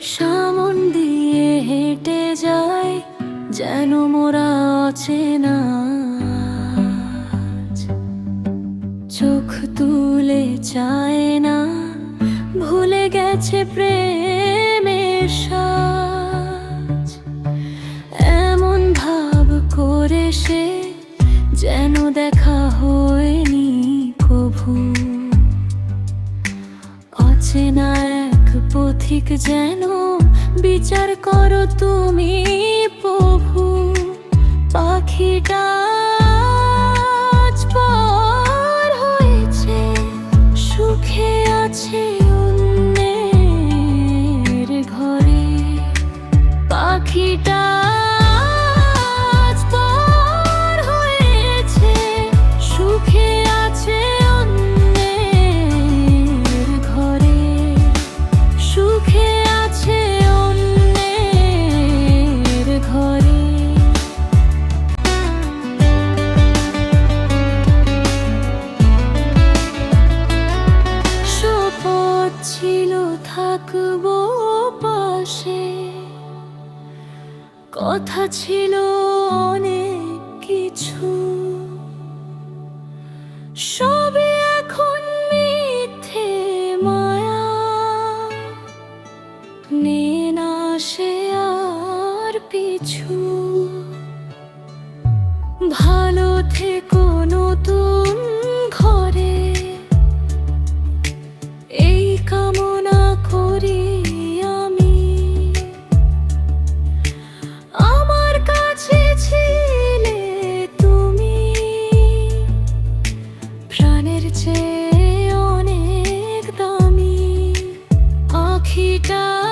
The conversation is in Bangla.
সামন দিয়ে হেঁটে যায়, যেন মোরা আজ। চোখ তুলে চায় না, ভুলে গেছে প্রেমের সাজ এমন ভাব করে সে যেন দেখা হয়নি পথিক যেন বিচার করো তুমি প্রভু। থাকব পাশে। কথা ছিল অনেক কিছু। সবে এখন মিথ্যে মায়া। নে না সে আর পিছু। চেয়ে অনেক দামি। আখিটা